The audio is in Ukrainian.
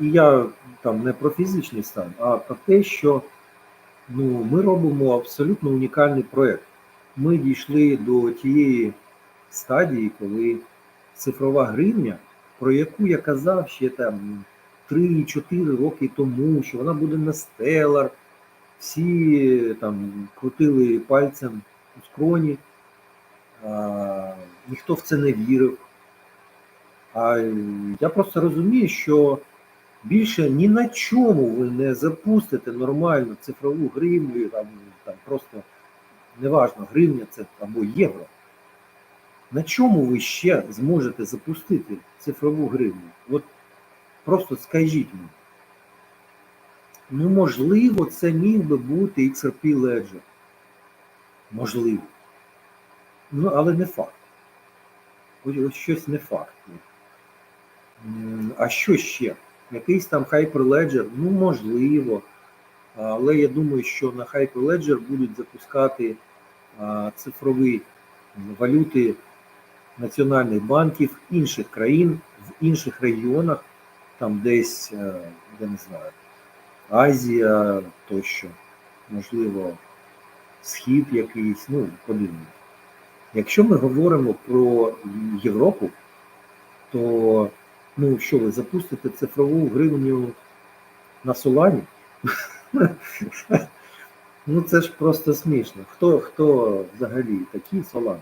І я там не про фізичний стан, а про те, що ну, ми робимо абсолютно унікальний проєкт. Ми дійшли до тієї стадії, коли цифрова гривня, про яку я казав ще там 3-4 роки тому, що вона буде на стелар, всі там крутили пальцем у скроні, а, ніхто в це не вірив. А я просто розумію, що більше ні на чому ви не запустите нормальну цифрову гривню, там, там просто неважно, гривня це або євро. На чому ви ще зможете запустити цифрову гривню? От просто скажіть мені. Ну, можливо, це міг би бути XRP Ledger. Можливо. Ну, але не факт. Ось, ось щось не факт. А що ще? Якийсь там Hyperledger? Ну, можливо. Але я думаю, що на Hyperledger будуть запускати цифрові валюти національних банків інших країн в інших регіонах, там десь, е, я не знаю, Азія тощо, можливо, Схід якийсь, ну, подивимось. Якщо ми говоримо про Європу, то ну що ви запустите цифрову гривню на Солані? Ну це ж просто смішно. Хто хто взагалі такий Солан?